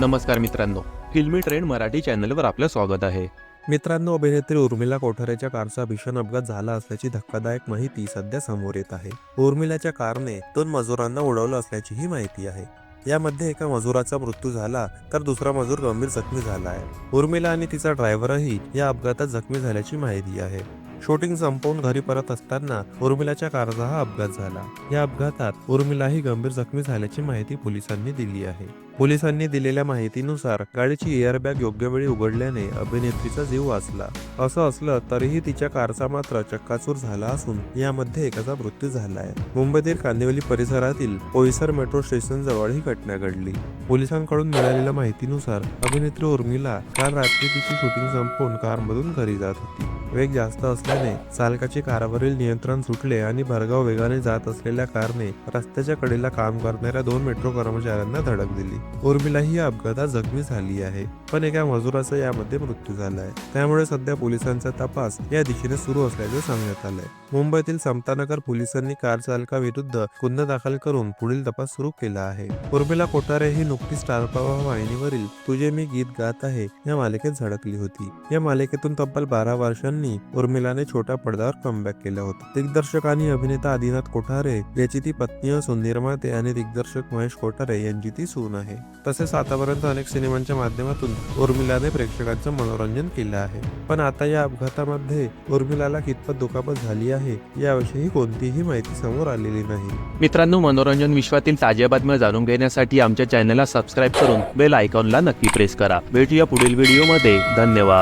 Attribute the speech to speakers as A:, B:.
A: नमस्कार मित्रांनो फिल्मी ट्रेंड मराठी चॅनलवर आपलं स्वागत आहे.
B: मित्रांनो अभिनेत्री उर्मिला कोठारेच्या कारचा भीषण अपघात झाला असल्याची धक्कादायक माहिती सध्या समोर येत आहे. उर्मिलाच्या कारने दोन मजुरांना उडवलं असल्याचीही माहिती आहे. यामध्ये एका मजुराचा मृत्यू झाला तर दुसरा मजूर गंभीर जखमी झाला आहे. उर्मिला आणि तिचा ड्रायव्हरही या अपघातात जखमी झाल्याची माहिती आहे. शूटिंग संपवून घरी परत असताना उर्मिलाच्या कारचा हा अपघात झाला. या अपघातात उर्मिलाही गंभीर जखमी झाल्याची माहिती पोलिसांनी दिली आहे. पोलिसांनी दिलेल्या माहितीनुसार गाडीची एअरबॅग योग्य वेळी उघडल्याने अभिनेत्रीचा जीव वाचला. असं असलं तरीही तिच्या कारचा मात्र चक्काचूर झाला असून यामध्ये एकाचा मृत्यू झाला आहे मुंबईतील कांदिवली परिसरातील पोईसर मेट्रो स्टेशन जवळ ही घटना घडली. पोलिसांकडून मिळालेल्या माहितीनुसार अभिनेत्री उर्मिला काल रात्री तिची शूटिंग संपवून कारमधून घरी जात होती. वेग जास्त असल्याने चालकाचे कारवरील नियंत्रण सुटले आणि भरगाव वेगाने जात असलेल्या कारने रस्त्याच्या कडेला काम करणाऱ्या दोन मेट्रो कर्मचाऱ्यांना धडक दिली. उर्मिला ही या अपघातात जखमी झाली आहे पण एका मजुराचा यामध्ये मृत्यू झाला आहे. त्यामुळे सध्या पोलिसांचा तपास या दिशेने सुरू असल्याचे सांगण्यात आलंय. मुंबईतील समतानगर पोलिसांनी कार चालकाविरुद्ध गुन्हा दाखल करून पुढील तपास सुरू केला आहे. उर्मिला कोठारे ही नुकतीच स्टार प्रवाह वाहिनीवरील तुझे मी गीत गात आहे या मालिकेत झडकली होती. या मालिकेतून तब्बल बारा वर्षांनी उर्मिलाने छोट्या पडद्यावर कमबॅक केलं होतं. दिग्दर्शक आणि अभिनेता आदिनाथ कोठारे याची ती पत्नी असून निर्माते आणि दिग्दर्शक महेश कोठारे यांची ती सून आहे. तसेच आतापर्यंत अनेक सिनेमांच्या माध्यमातून उर्मिलाने प्रेक्षकांचं मनोरंजन केलं आहे. पण आता या अपघातामध्ये उर्मिलाला कितपत दुखापत झाली आहे याविषयी कोणतीही माहिती समोर आलेली नाही.
A: मित्रांनो मनोरंजन विश्वातील ताज्या बातम्या जाणून घेण्यासाठी आमच्या चॅनलला सबस्क्राईब करून बेल आयकॉनला नक्की प्रेस करा. भेटूया पुढील व्हिडिओमध्ये धन्यवाद.